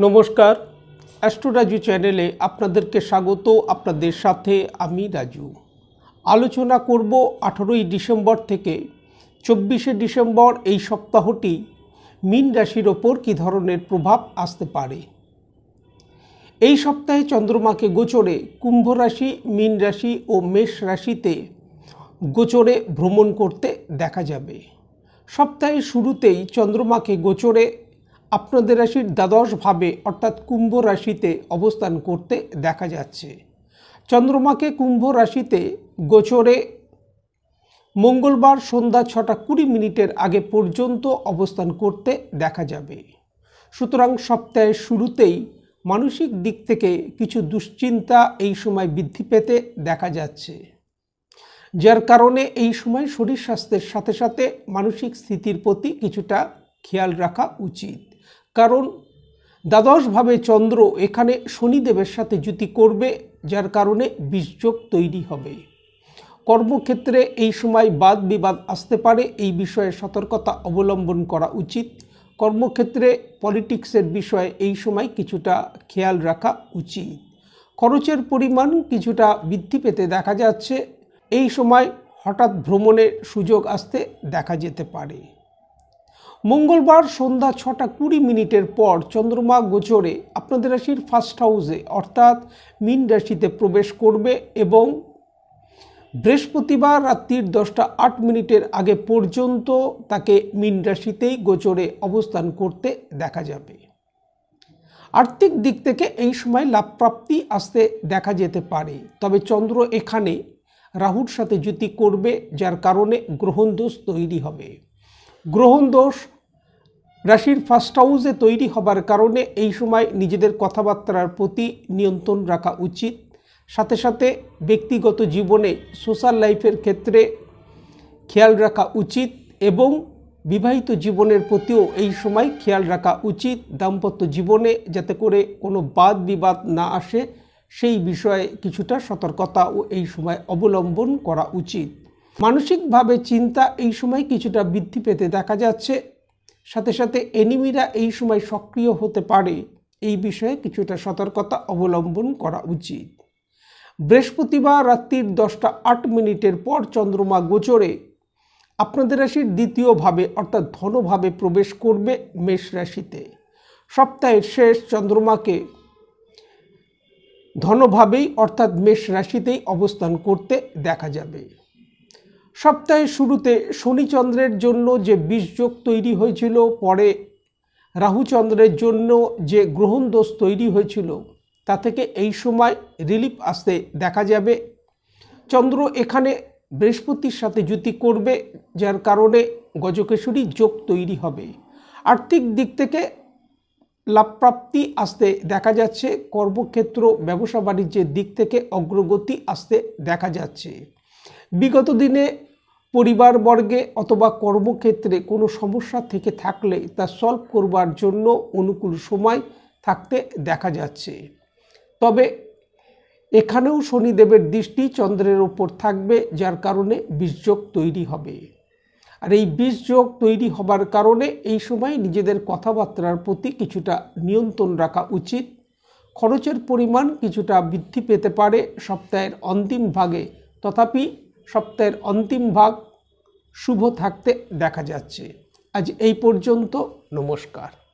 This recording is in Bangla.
নমস্কার। অ্যাস্ট্রো রাজু চ্যানেলে আপনাদেরকে স্বাগত। আপনাদের সাথে আমি রাজু। আলোচনা করব আঠেরোই ডিসেম্বর থেকে। চব্বিশে ডিসেম্বর এই সপ্তাহটি মীন রাশির ওপর কী ধরনের প্রভাব আসতে পারে? এই সপ্তাহে চন্দ্রমাকে গোচরে কুম্ভ রাশি, মীন রাশি ও মেষ রাশিতে গোচরে ভ্রমণ করতে দেখা যাবে। সপ্তাহের শুরুতেই চন্দ্রমাকে গোচরে আপনাদের রাশির দ্বাদশ ভাবে, অর্থাৎ কুম্ভ রাশিতে অবস্থান করতে দেখা যাচ্ছে। চন্দ্রমাকে কুম্ভ রাশিতে গোচরে মঙ্গলবার সন্ধ্যা ছটা কুড়ি মিনিটের আগে পর্যন্ত অবস্থান করতে দেখা যাবে। সুতরাং সপ্তাহের শুরুতেই মানসিক দিক থেকে কিছু দুশ্চিন্তা এই সময় বৃদ্ধি পেতে দেখা যাচ্ছে। যার কারণে এই সময় শরীর স্বাস্থ্যের সাথে সাথে মানসিক স্থিতির প্রতি কিছুটা খেয়াল রাখা উচিত। কারণ দ্বাদশভাবে চন্দ্র এখানে শনিদেবের সাথে জুতি করবে, যার কারণে বীজযোগ তৈরি হবে। কর্মক্ষেত্রে এই সময় বাদ বিবাদ আসতে পারে, এই বিষয়ে সতর্কতা অবলম্বন করা উচিত। কর্মক্ষেত্রে পলিটিক্সের বিষয়ে এই সময় কিছুটা খেয়াল রাখা উচিত। খরচের পরিমাণ কিছুটা বৃদ্ধি পেতে দেখা যাচ্ছে, এই সময় হঠাৎ ভ্রমণের সুযোগ আসতে দেখা যেতে পারে। মঙ্গলবার সন্ধ্যা ছটা কুড়ি মিনিটের পর চন্দ্রমা গোচরে আপনাদের রাশির ফার্স্ট হাউসে অর্থাৎ মীন রাশিতে প্রবেশ করবে এবং বৃহস্পতিবার রাত্রির দশটা আট মিনিটের আগে পর্যন্ত তাকে মীন রাশিতেই গোচরে অবস্থান করতে দেখা যাবে। আর্থিক দিক থেকে এই সময় লাভপ্রাপ্তি আসতে দেখা যেতে পারে, তবে চন্দ্র এখানে রাহুর সাথে জ্যোতি করবে, যার কারণে গ্রহণ দোষ তৈরি হবে। গ্রহণ দোষ রাশির ফার্স্ট হাউসে তৈরি হবার কারণে এই সময় নিজেদের কথাবার্তার প্রতি নিয়ন্ত্রণ রাখা উচিত। সাথে সাথে ব্যক্তিগত জীবনে সোশ্যাল লাইফের ক্ষেত্রে খেয়াল রাখা উচিত এবং বিবাহিত জীবনের প্রতিও এই সময় খেয়াল রাখা উচিত। দাম্পত্য জীবনে যাতে করে কোনো বাদ বিবাদ না আসে, সেই বিষয়ে কিছুটা সতর্কতা ও এই সময় অবলম্বন করা উচিত। মানসিকভাবে চিন্তা এই সময় কিছুটা বৃদ্ধি পেতে দেখা যাচ্ছে। সাথে সাথে এনিমিরা এই সময় সক্রিয় হতে পারে। এই বিষয়ে কিছুটা সতর্কতা অবলম্বন করা উচিত। বৃহস্পতিবার রাত্রির দশটা আট মিনিটের পর চন্দ্রমা গোচরে আপনাদের রাশির দ্বিতীয়ভাবে অর্থাৎ ধনভাবে প্রবেশ করবে মেষ রাশিতে। সপ্তাহের শেষ চন্দ্রমাকে ধনভাবেই অর্থাৎ মেষ রাশিতেই অবস্থান করতে দেখা যাবে। সপ্তাহের শুরুতে শনিচন্দ্রের জন্য যে বীজযোগ তৈরি হয়েছিল, পরে রাহুচন্দ্রের জন্য যে গ্রহণ দোষ তৈরি হয়েছিল, তা থেকে এই সময় রিলিফ আসতে দেখা যাবে। চন্দ্র এখানে বৃহস্পতির সাথে জ্যোতি করবে, যার কারণে গজকেশরী যোগ তৈরি হবে। আর্থিক দিক থেকে লাভপ্রাপ্তি আসতে দেখা যাচ্ছে, কর্মক্ষেত্র ব্যবসা বাণিজ্যের দিক থেকে অগ্রগতি আসতে দেখা যাচ্ছে। বিগত দিনে পরিবারবর্গে অথবা কর্মক্ষেত্রে কোনো সমস্যা থেকে থাকলে তা সলভ করবার জন্য অনুকূল সময় থাকতে দেখা যাচ্ছে। তবে এখানেও শনিদেবের দৃষ্টি চন্দ্রের ওপর থাকবে, যার কারণে বীজযোগ তৈরি হবে। আর এই বীজযোগ তৈরি হবার কারণে এই সময় নিজেদের কথাবার্তার প্রতি কিছুটা নিয়ন্ত্রণ রাখা উচিত। খরচের পরিমাণ কিছুটা বৃদ্ধি পেতে পারে সপ্তাহের অন্তিম ভাগে। তথাপি সপ্তাহের অন্তিম ভাগ শুভ থাকতে দেখা যাচ্ছে। আজ এই পর্যন্ত নমস্কার।